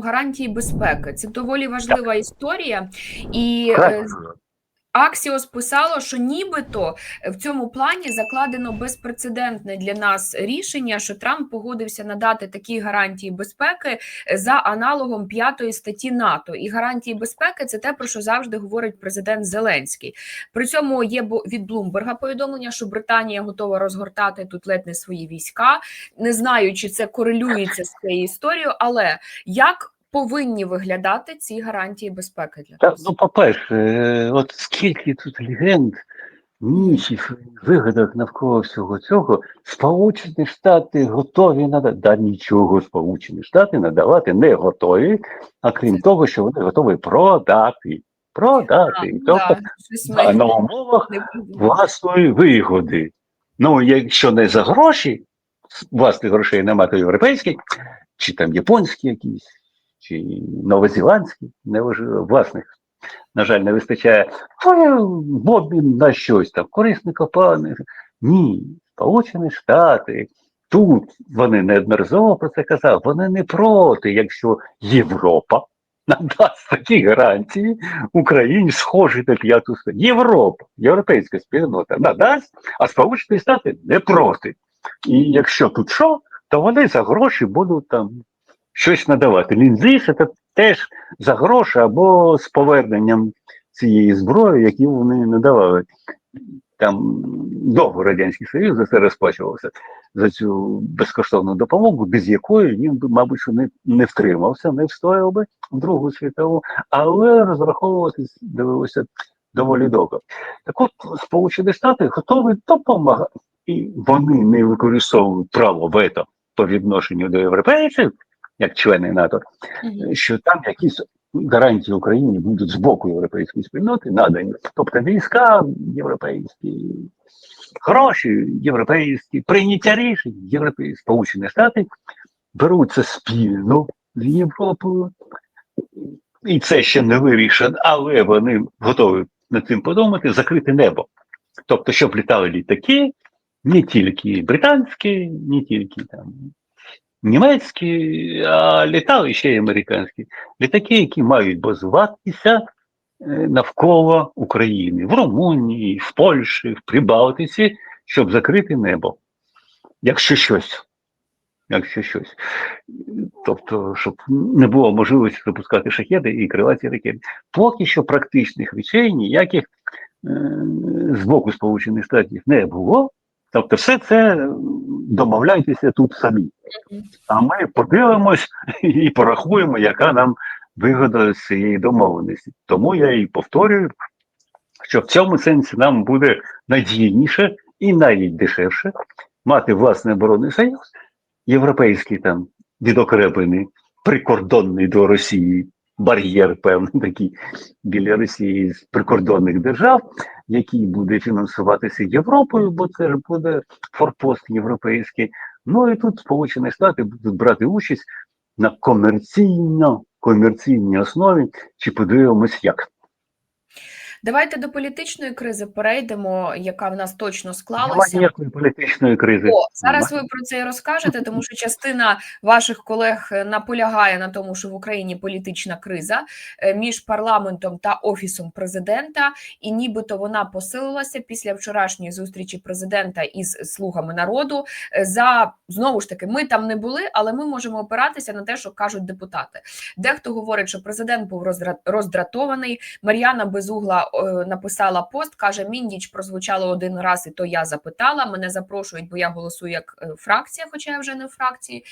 гарантії безпеки. Це доволі важлива історія, і Так, е, Аксіос писало, що нібито в цьому плані закладено безпрецедентне для нас рішення, що Трамп погодився надати такі гарантії безпеки за аналогом п'ятої статті НАТО. І гарантії безпеки це те, про що завжди говорить президент Зеленський. При цьому є від Блумберга повідомлення, що Британія готова розгортати тут ледь не свої війська. Не знаю, чи це корелюється з цією історією, але як повинні виглядати ці гарантії безпеки для нас? ну, по-перше, е, от скільки тут легенд, міфів, вигадок навколо всього цього, Сполучені Штати готові надати. Да нічого Сполучені Штати надавати не готові, а крім того, що вони готові продати. Продати. А, ну тобто да, на умовах власної вигоди. Ну, якщо не за гроші, власних грошей немає, то європейські, чи там японські якісь, чи новозеландські, неважливо, власних, на жаль, не вистачає. То обмін на щось там, корисні копани. Ні, Сполучені Штати. Тут вони неодноразово про це казали, вони не проти, якщо Європа надасть такі гарантії Україні, схожі на п'яту статтю. Європа, європейська спільнота надасть, а Сполучені Штати не проти. І якщо тут що, то вони за гроші будуть там щось надавати. Лінзис це теж за гроші або з поверненням цієї зброї, які вони надавали. Там довго Радянський Союз за це розплачувався за цю безкоштовну допомогу, без якої він би, мабуть, не, не втримався, не встояв би в Другу світову, але розраховуватись довелося доволі довго. Так от Сполучені Штати готові допомагати, і вони не використовують право вето по відношенню до європейців, як члени НАТО, Мгм. що там якісь гарантії Україні будуть з боку європейської спільноти надані. Тобто війська європейські, гроші європейські, прийняття рішень європейські, Сполучені Штати беруться спільно з Європою. І це ще не вирішено, але вони готові над цим подумати, закрити небо. Тобто, щоб літали літаки, не тільки британські, не тільки там німецькі, а літали ще й американські. Літаки, які мають базуватися е, навколо України, в Румунії, в Польщі, в Прибалтиці, щоб закрити небо. Якщо щось. Якщо щось. Тобто, щоб не було можливості запускати шахеди і крилаті ракети. Поки що практичних речей ніяких е, з боку Сполучених Штатів не було. Тобто, все це домовляйтеся тут самі. А ми подивимось і порахуємо, яка нам вигода з цієї домовленості. Тому я і повторюю, що в цьому сенсі нам буде надійніше і навіть дешевше мати власний оборонний союз, європейський там відокреплений, прикордонний до Росії, бар'єр певний такий біля Росії з прикордонних держав, який буде фінансуватися Європою, бо це ж буде форпост європейський. Ну і тут Сполучені Штати будуть брати участь на комерційно комерційній основі, чи подивимось як. Давайте до політичної кризи перейдемо, яка в нас точно Немає склалася. ніякої політичної кризи. О, зараз Немає. ви про це і розкажете, тому що частина ваших колег е, наполягає на тому, що в Україні політична криза е, між парламентом та офісом президента, і нібито вона посилилася після вчорашньої зустрічі президента із слугами народу. Е, За знову ж таки, ми там не були, але ми можемо опиратися на те, що кажуть депутати. Дехто говорить, що президент був роздра- роздратований. Мар'яна Безугла е, написала пост, каже: Міндіч прозвучало один раз, і то я запитала. Мене запрошують, бо я голосую як е, фракція, хоча я вже не в фракції.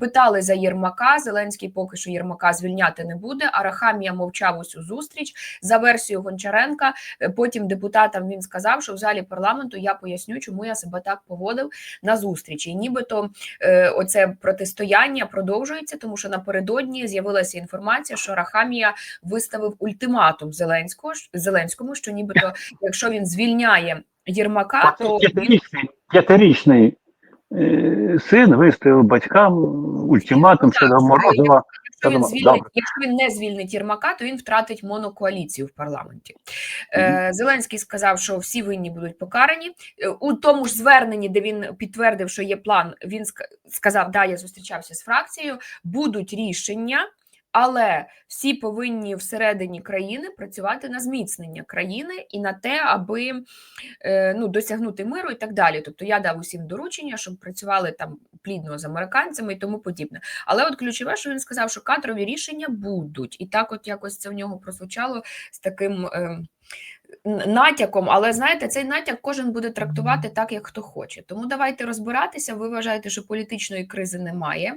Питали за Єрмака. Зеленський поки що Єрмака звільняти не буде. Арахамія мовчав усю зустріч за версією Гончаренка. е, Потім депутатам він сказав, що в залі парламенту я поясню, чому я себе так поводив на зустрічі. І нібито оце протистояння продовжується, тому що напередодні з'явилася інформація, що Рахамія виставив ультиматум Зеленського Зеленському, що нібито, якщо він звільняє Єрмака, то П'ятирічний, п'ятирічний е, син виставив батькам ультиматум щодо що Морозова. Якщо він звільнить, якщо він не звільнить Єрмака, то він втратить монокоаліцію в парламенті. Е, Зеленський сказав, що всі винні будуть покарані. Е, У тому ж зверненні, де він підтвердив, що є план, він сказав: Да, я зустрічався з фракцією. Будуть рішення. Але всі повинні всередині країни працювати на зміцнення країни і на те, аби е, ну, досягнути миру і так далі. Тобто я дав усім доручення, щоб працювали там плідно з американцями і тому подібне. Але от ключове, що він сказав, що кадрові рішення будуть, і так, от якось це в нього прозвучало з таким. Натяком, але знаєте, цей натяк кожен буде трактувати так, як хто хоче. Тому давайте розбиратися. Ви вважаєте, що політичної кризи немає,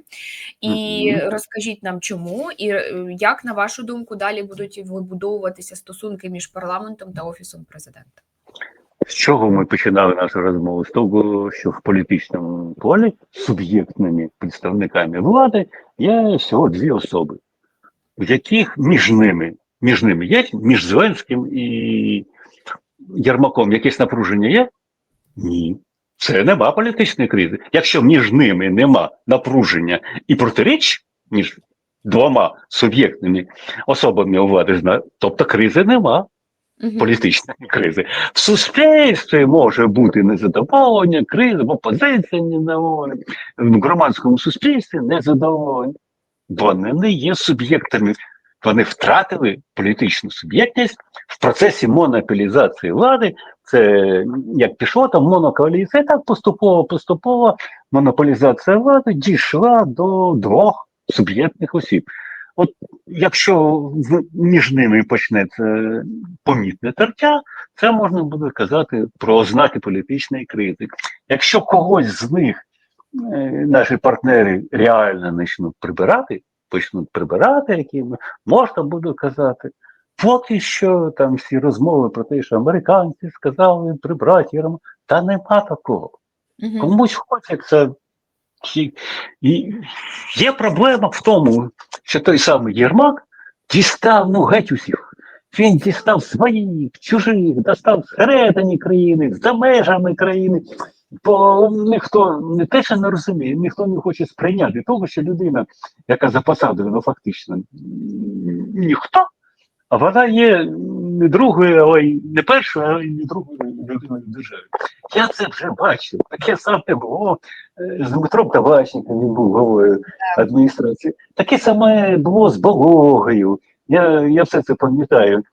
і Мгм. розкажіть нам, чому і е, як на вашу думку далі будуть вибудовуватися стосунки між парламентом та офісом президента. З чого ми починали нашу розмову? З того, що в політичному полі суб'єктними представниками влади є всього дві особи, в яких між ними, між ними є, між Зеленським і Єрмаком якесь напруження є? Ні. Це нема політичної кризи. Якщо між ними нема напруження і протиріч між двома суб'єктними особами у влади, тобто кризи нема політичної кризи. В суспільстві може бути незадоволення, криза, бо позиція незадоволення. В громадському суспільстві незадоволення. Вони не є суб'єктами. Вони втратили політичну суб'єктність в процесі монополізації влади. Це як пішло там монокоаліція, так поступово, поступово монополізація влади дійшла до двох суб'єктних осіб. От якщо між ними почнеться помітне тертя, це можна буде казати про ознаки політичної кризи. Якщо когось з них е, наші партнери реально почнуть прибирати, почнуть прибирати, якими можна буде казати. Поки що там всі розмови про те, що американці сказали прибрати Єрма, та нема такого. Мгм. Комусь хочеться. І є проблема в тому, що той самий Єрмак дістав ну, геть усіх. Він дістав своїх, чужих, достав всередині країни, за межами країни. Бо ніхто не те, що не розуміє, ніхто не хоче сприйняти того, що людина, яка за посадою, ну фактично ніхто, а вона є не другою, але й не першою, й не другою людиною в державі. Я це вже бачив. Таке саме було е, з Дмитром Табачником, він був головою адміністрації. Таке саме було з Бологою. Я, я все це пам'ятаю, е,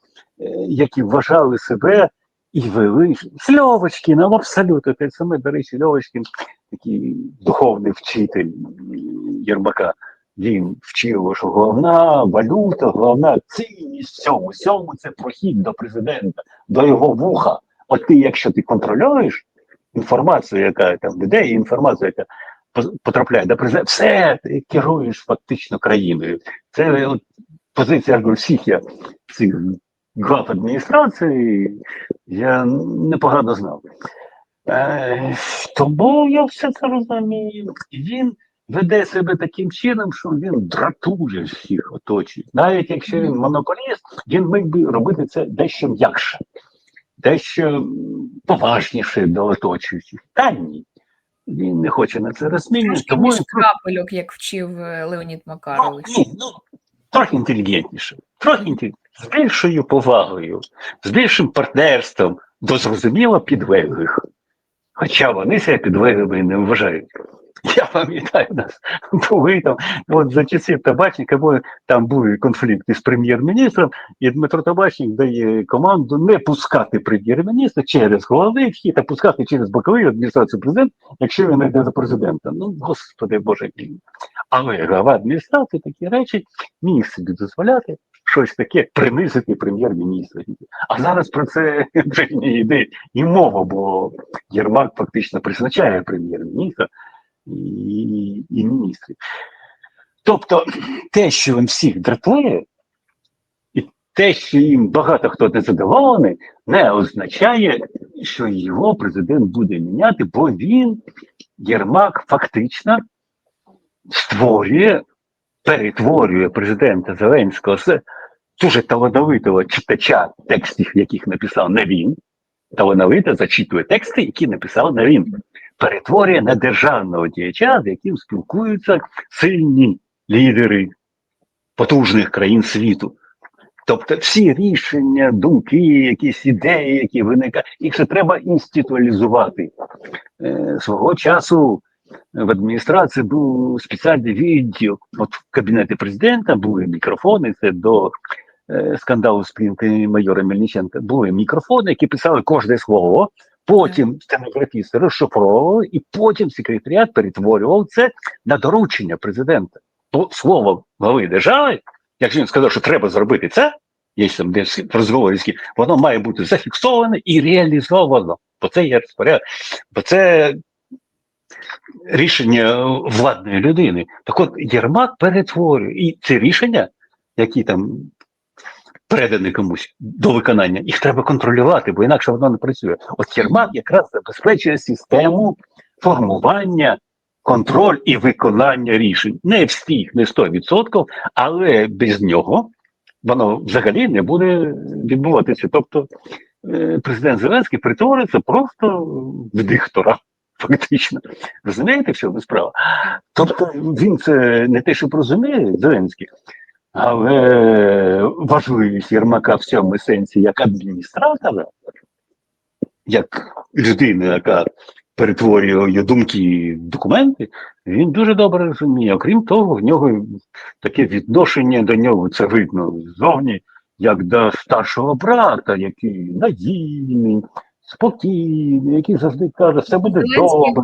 які вважали себе і вели. З Льовочкіном, абсолютно те саме, до речі, Льовочкін, такий духовний вчитель Єрмака. Він вчив, що головна валюта, головна цінність цьому всьому це прохід до президента, до його вуха. От ти, якщо ти контролюєш інформацію, яка там людей, інформацію, яка потрапляє до президента, все ти керуєш фактично країною. Це от позиція всіх я цих глав адміністрації я непогано знав. Е, тому я все це розумію. Він веде себе таким чином, що він дратує всіх оточує. Навіть якщо він монополіст, він міг би робити це дещо м'якше, дещо поважніше до оточуючих. Та ні. Він не хоче на це розмінювати, тому між крапельок, як вчив е, Леонід Ну, Макарович. ні, ну, трохи інтелігентніше, трохи інтелігентніше, з більшою повагою, з більшим партнерством до зрозуміло підлеглих. Хоча вони себе підлеглими не вважають. Я пам'ятаю, нас були там, от за часів табачника, бо там були конфлікти з прем'єр-міністром, і Дмитро Табачник дає команду не пускати прем'єр-міністра через головний вхід, а пускати через боковий адміністрацію президента, якщо він йде до президента. Ну, господи Боже. Але глава адміністрації такі речі міг собі дозволяти щось таке принизити прем'єр-міністра. А зараз про це вже не йде і мова, бо Єрмак фактично призначає прем'єр-міністра і, і міністрів. Тобто те, що він всіх дратує, і те, що їм багато хто не задоволений, не означає, що його президент буде міняти, бо він, Єрмак, фактично створює, перетворює президента Зеленського з дуже талановитого читача текстів, яких написав не він, талановито зачитує тексти, які написав не він, перетворює на державного діяча, з яким спілкуються сильні лідери потужних країн світу. Тобто всі рішення, думки, якісь ідеї, які виникають, їх ще треба інституалізувати. Е, свого часу в адміністрації був спеціальний відділ. От в кабінеті президента були мікрофони. Це до скандалу з плінки майора Мельниченка. Були мікрофони, які писали кожне слово. Потім стенографісти розшифровували, і потім секретаріат перетворював це на доручення президента. То слово глави держави, якщо він сказав, що треба зробити це, є там десь в розговорі, воно має бути зафіксоване і реалізовано. Бо це є розпоряд, бо це рішення владної людини. Так от Єрмак перетворює. І це рішення, які там передані комусь до виконання, їх треба контролювати, бо інакше воно не працює. От Єрмак якраз забезпечує систему формування, контроль і виконання рішень. Не всіх, не 100%, але без нього воно взагалі не буде відбуватися. Тобто е, президент Зеленський перетвориться просто в диктора. Фактично, розумієте, в чому справа? Тобто він це не те, що розуміє Зеленський, але важливість Єрмака в цьому сенсі як адміністратора, як людина, яка перетворює думки в документи, він дуже добре розуміє. Окрім того, в нього таке відношення до нього це видно ззовні, як до старшого брата, який надійний, спокійний, який завжди каже, все буде добре.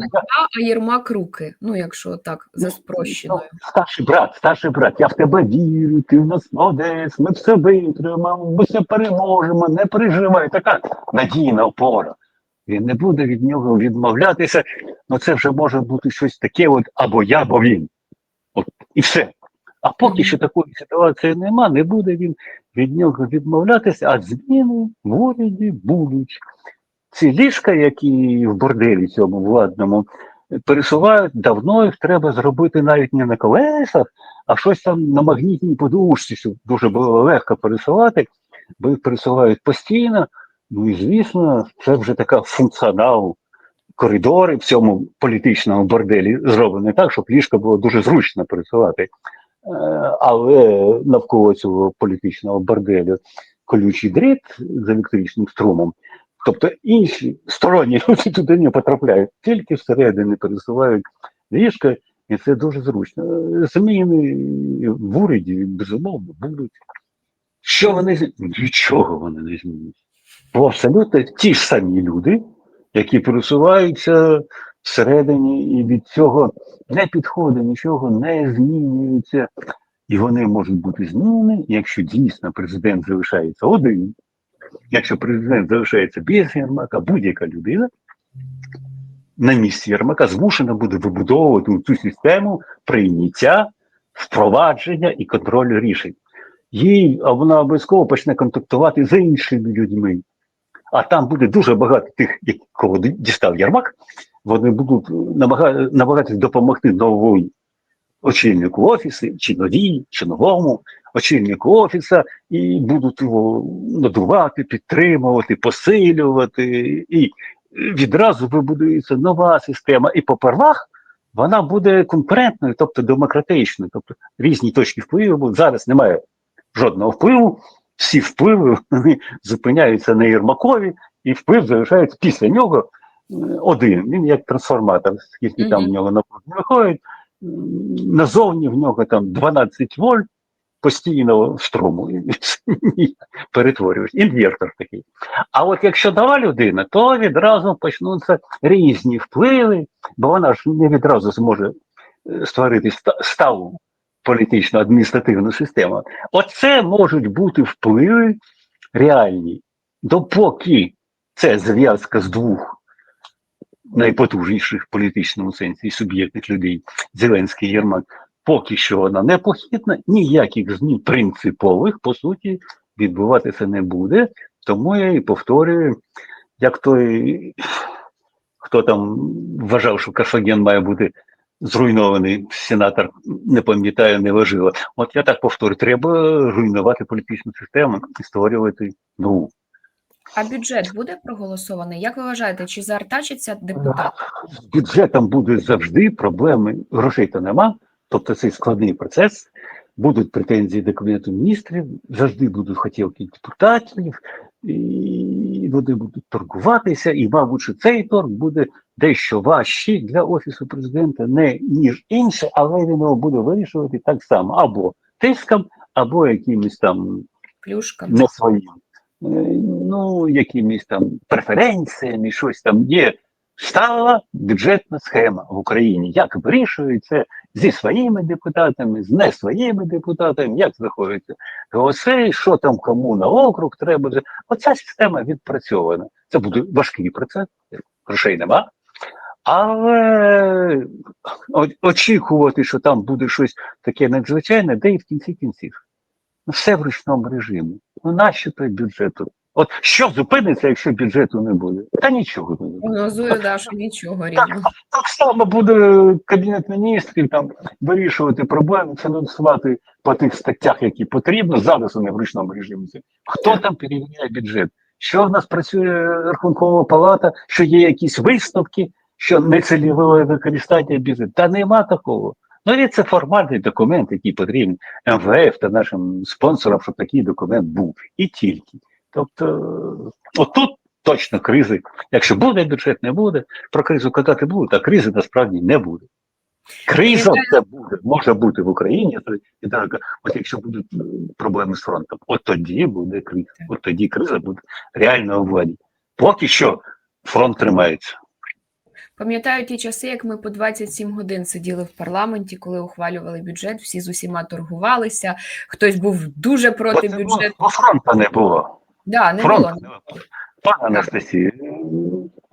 а Єрмак руки. Ну, якщо так, за спрощеною. Старший брат, старший брат, я в тебе вірю, ти в нас молодець, ми все витримаємо, ми все переможемо, не переживай. Така надійна опора. Він не буде від нього відмовлятися, ну це вже може бути щось таке, от або я, або він. От і все. А поки що такої ситуації нема, не буде він від нього відмовлятися, а зміни в уряді будуть. Ці ліжка, які в борделі цьому владному пересувають, давно їх треба зробити навіть не на колесах, а щось там на магнітній подушці, щоб дуже було легко пересувати, бо їх пересувають постійно. Ну і звісно, це вже така функціонал коридори в цьому політичному борделі зроблені так, щоб ліжко було дуже зручно пересувати. Е, Але навколо цього політичного борделю колючий дріт з електричним струмом. Тобто інші сторонні люди туди не потрапляють, тільки всередині пересувають ліжка, і це дуже зручно. Е, Зміни в уряді, безумовно, будуть. Що вони з- нічого вони не змінять. Бо абсолютно ті ж самі люди, які пересуваються всередині, і від цього не підходить, нічого не змінюється. І вони можуть бути змінені, якщо дійсно президент залишається один, якщо президент залишається без Єрмака, будь-яка людина на місці Єрмака змушена буде вибудовувати цю систему прийняття, впровадження і контролю рішень. Їй вона обов'язково почне контактувати з іншими людьми. А там буде дуже багато тих, кого дістав Єрмак, вони будуть намагатися допомогти новому очільнику офісу, чи новій, чи новому очільнику офіса, і будуть його надувати, підтримувати, посилювати. І відразу вибудується нова система. І по первах вона буде конкурентною, тобто демократичною, тобто різні точки впливу. будуть. Зараз немає жодного впливу, всі впливи вони зупиняються на Єрмакові, і вплив залишається після нього е, один. Він як трансформатор, скільки там в нього напруги виходить. Назовні в нього там 12 вольт постійного струму перетворюєш. Інвертор такий. А от якщо нова людина, то відразу почнуться різні впливи, бо вона ж не відразу зможе е, створити ста- сталу політичну адміністративну систему. Оце можуть бути впливи реальні, допоки це зв'язка з двох найпотужніших в політичному сенсі суб'єктних людей Зеленський Єрмак, поки що вона непохитна, ніяких змін принципових, по суті, відбуватися не буде. Тому я і повторюю, як той, хто там вважав, що Карфаген має бути зруйнований, сенатор не пам'ятаю, не важливо. От я так повторю, треба руйнувати політичну систему і створювати нову. А бюджет буде проголосований? Як ви вважаєте, чи заартачиться депутат? З бюджетом буде завжди проблеми, грошей то нема, тобто це складний процес. Будуть претензії до Кабінету міністрів, завжди будуть хотілки депутатів, і вони будуть торгуватися, і, мабуть, що цей торг буде дещо важчий для офісу президента, не ніж інше, але він його буде вирішувати так само або тиском, або якимось там Плюшка. не своїм, е, ну, якимись там преференціями, щось там є. Стала бюджетна схема в Україні. Як вирішується зі своїми депутатами, з не своїми депутатами, як знаходиться голоси, що там кому на округ треба. Оця система відпрацьована. Це буде важкий процес, грошей нема. Але очікувати, що там буде щось таке надзвичайне, де і в кінці кінців. Все в ручному режимі. Ну, нащо той бюджету? От що зупиниться, якщо бюджету не буде? Та нічого не буде. Прогнозую, да, що нічого рівно. Так само буде Кабінет міністрів там вирішувати проблеми, фінансувати по тих статтях, які потрібно. Зараз вони в ручному режимі. Хто там перевіряє бюджет? Що в нас працює Рахункова палата, що є якісь висновки, що нецільове використання бюджету? Та нема такого. Ну і це формальний документ, який потрібен МВФ та нашим спонсорам, щоб такий документ був. І тільки. Тобто, отут точно кризи. Якщо буде бюджет, не буде. Про кризу казати будуть, а кризи насправді не буде. Криза це буде, може бути в Україні. то- І так, от якщо будуть е, проблеми з фронтом, от тоді буде криза. От тоді криза буде реально у владі. Поки що фронт тримається. Пам'ятаю ті часи, як ми по 27 годин сиділи в парламенті, коли ухвалювали бюджет, всі з усіма торгувалися. Хтось був дуже проти бюджету. бо фронту не було. Да, не Фронт. було. не було. Пане Анастасії,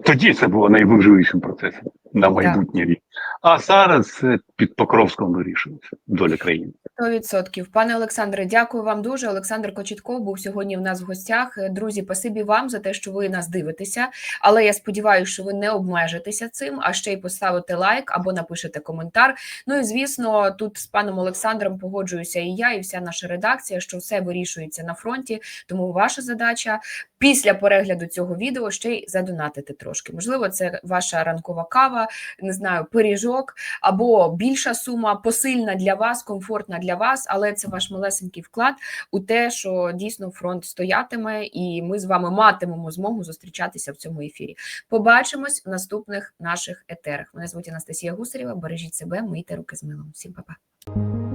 тоді це було найважливішим процесом на майбутній рік. А зараз це під Покровськом вирішується доля країни. 100%. Пане Олександре, дякую вам дуже. Олександр Кочетков був сьогодні в нас в гостях. Е, Друзі, пасибі вам за те, що ви нас дивитеся. Але я сподіваюся, що ви не обмежитеся цим, а ще й поставите лайк або напишете коментар. Ну і звісно, тут з паном Олександром погоджуюся і я, і вся наша редакція, що все вирішується на фронті. Тому ваша задача після перегляду цього відео ще й задонатити трошки. Можливо, це ваша ранкова кава, не знаю, пиріжок або більша сума посильна для вас, комфортна для вас, але це ваш малесенький вклад у те, що дійсно фронт стоятиме, і ми з вами матимемо змогу зустрічатися в цьому ефірі. Побачимось в наступних наших етерах. Мене звуть Анастасія Гусарєва. Бережіть себе, мийте руки з милом. Всім па-па.